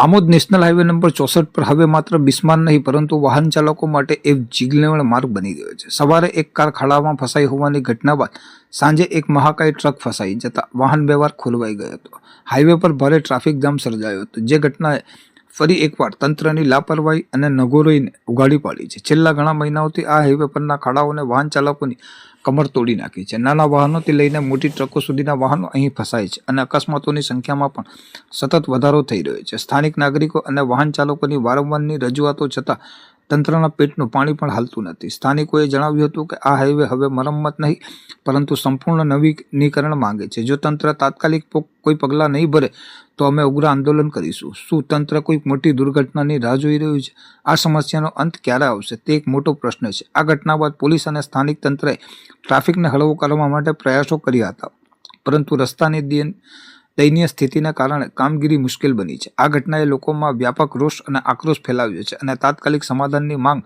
Amod national highway number ચોસઠ પર હવે માત્ર બિસ્માન નહીં, પરંતુ વાહન ચાલકો માટે એક જીગલેવણ માર્ગ બની ગયો છે. સવારે એક કાર ખાડામાં ફસાઈ હોવાની ઘટના બાદ સાંજે એક મહાકાય ટ્રક ફસાઈ જતા વાહન વ્યવહાર ખોલવાઈ ગયો હતો. હાઈવે પર ભારે ટ્રાફિક જામ સર્જાયો હતો. જે ઘટનાએ ફરી એકવાર તંત્રની લાપરવાહી અને નગોરોઈને ઉગાડી પાડી છે. છેલ્લા ઘણા મહિનાઓથી આ હાઈવે પરના ખાડાઓને વાહન ચાલકોની કમર તોડી નાખી છે. નાના વાહનોથી લઈને મોટી ટ્રકો સુધીના વાહનો અહીં ફસાય છે અને અકસ્માતોની સંખ્યામાં પણ સતત વધારો થઈ રહ્યો છે. સ્થાનિક નાગરિકો અને વાહન ચાલકોની વારંવારની રજૂઆતો છતાં તંત્રના પેટનું પાણી પણ હાલતું નથી. સ્થાનિકોએ જણાવ્યું હતું કે આ હાઈવે હવે મરમ્મત નહીં, પરંતુ સંપૂર્ણ નવીનીકરણ માંગે છે. જો તંત્ર તાત્કાલિક કોઈ પગલાં નહીં ભરે, તો અમે ઉગ્ર આંદોલન કરીશું. શું તંત્ર કોઈ મોટી દુર્ઘટનાની રાહ જોઈ રહ્યું છે? આ સમસ્યાનો અંત ક્યારે આવશે? તે એક મોટો પ્રશ્ન છે. આ ઘટના બાદ પોલીસ અને સ્થાનિક તંત્રએ ટ્રાફિકને હળવો કરવા માટે પ્રયાસો કર્યા હતા, પરંતુ રસ્તાની દયનીય સ્થિતિને કારણે કામગીરી મુશ્કેલ બની છે. આ ઘટનાએ લોકોમાં વ્યાપક રોષ અને આક્રોશ ફેલાવ્યો છે અને તાત્કાલિક સમાધાનની માંગ